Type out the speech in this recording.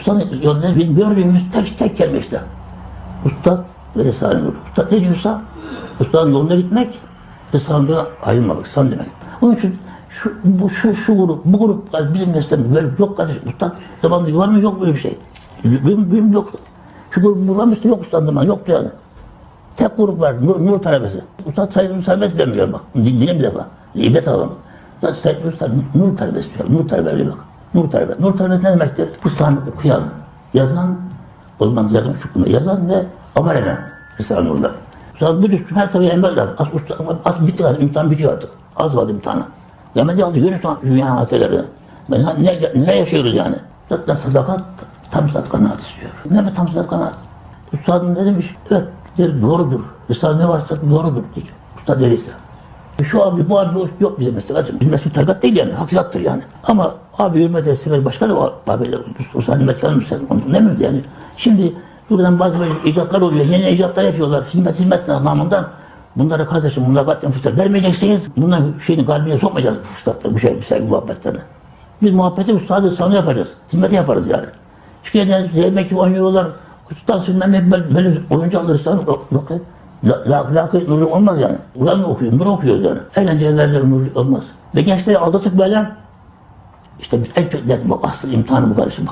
Ustanın yolunda benim gördüğümüz tek, tek kelime işte. Ustad ve Risale-i Nur. Ustad ne diyorsa Ustadın yolunda gitmek, Risale-i Nur'a ayrılmamak, san demek. Onun için şu, bu, şu, şu grup, bu grup bizim mesleğimiz böyle yok kardeşim. Ustad zamanında var mı yok böyle bir şey. Benim, benim yok. Şu grup var mı yok Ustad zaman yoktu yani. Tek grup var, Nur, nur talebesi. Ustad Said Nur talebesi demiyor bak. Dinle bir defa. İbret alalım. Ustad Said Nur, talebesi, diyor. Nur talebeli bak. Nur talebesi. Nur talebesi ne demektir? Sahnede okuyan, yazan, o zaman yazan şükründe yazan ve amel eden. Risale-i Nur'da. Ustad bu düştü her seviye emel lazım. Az, usta, az bitti artık, imtihan bitiyor artık. Az vardı imtihanı. Yemedi aldı, yürü sonra dünya hadiseleri. Ben, ne, ne yaşıyoruz yani? Zaten sadakat, tam sadat kanaat istiyor. Ne be tam sadat kanaat? Üstadım ne demiş? Evet, der, doğrudur. Üstad ne varsa doğrudur diyor. Usta dediyse. Şu abi, bu abi yok bize mesela. Bizim mesul tarikat değil yani, hakikattır yani. Ama abi hürmet etsin, başka da abiler, Ustad'ın mesela onu ne mi yani? Şimdi buradan bazı böyle icatlar oluyor, yeni icatlar yapıyorlar, hizmet hizmet namından. Bunlara kardeşim, bunlara katlen fırsat vermeyeceksiniz. Bunların şeyini kalbine sokmayacağız bu fırsatları, bu şey, bu sevgi muhabbetlerini. Biz muhabbeti ustadı sana yapacağız. Hizmeti yaparız yani. Çünkü yani yemek gibi oynuyorlar. Ustad bilmem ne böyle, oyuncu alırsan yok. yok. La, la, la, nuru olmaz yani. Ulan okuyor, bunu okuyoruz yani. Eğlencelerle nuru olmaz. Ve gençleri aldatıp böyle işte en çok bu asıl imtihanı bu kardeşim bak.